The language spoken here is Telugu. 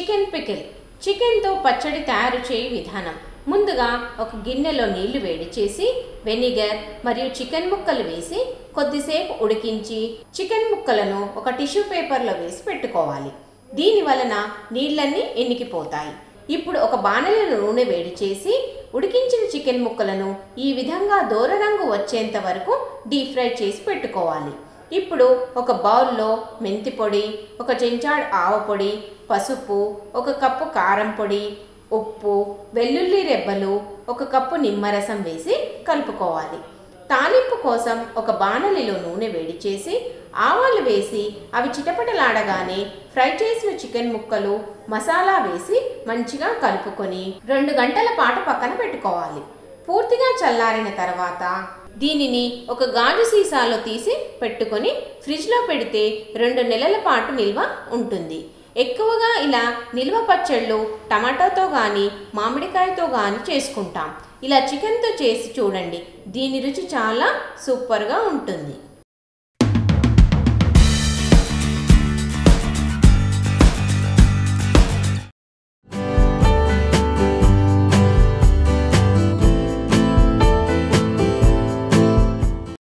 Chicken pickle. చికెన్తో పచ్చడి తయారు చేయ విధానం. ముందుగా ఒక గిన్నెలో నీళ్ళు వేడి చేసి వెనిగర్ మరియు చికెన్ ముక్కలు వేసి కొద్దిసేపు ఉడికించి చికెన్ ముక్కలను ఒక టిష్యూ పేపర్లో వేసి పెట్టుకోవాలి. దీని వలన నీళ్ళన్నీ ఎన్నికిపోతాయి ఇప్పుడు ఒక బాణల నూనె వేడి చేసి ఉడికించిన చికెన్ ముక్కలను ఈ విధంగా దూరరంగు వచ్చేంత వరకు డీప్ ఫ్రై చేసి పెట్టుకోవాలి. ఇప్పుడు ఒక బౌల్లో మెంతి పొడి ఒక చెంచాడు ఆవపొడి పసుపు ఒక కప్పు కారం పొడి ఉప్పు వెల్లుల్లి రెబ్బలు ఒక కప్పు నిమ్మరసం వేసి కలుపుకోవాలి. తాలింపు కోసం ఒక బాణలిలో నూనె వేడి చేసి ఆవాలు వేసి అవి చిటపటలాడగానే ఫ్రై చేసిన చికెన్ ముక్కలు మసాలా వేసి మంచిగా కలుపుకొని రెండు గంటల పాటు పక్కన పెట్టుకోవాలి. పూర్తిగా చల్లారిన తర్వాత దీనిని ఒక గాజు సీసాలో తీసి పెట్టుకొని ఫ్రిడ్జ్లో పెడితే రెండు నెలల పాటు నిల్వ ఉంటుంది. ఎక్కువగా ఇలా నిల్వ పచ్చళ్ళు టమాటాతో కానీ మామిడికాయతో కానీ చేసుకుంటాం. ఇలా చికెన్తో చేసి చూడండి. దీని రుచి చాలా సూపర్గా ఉంటుంది.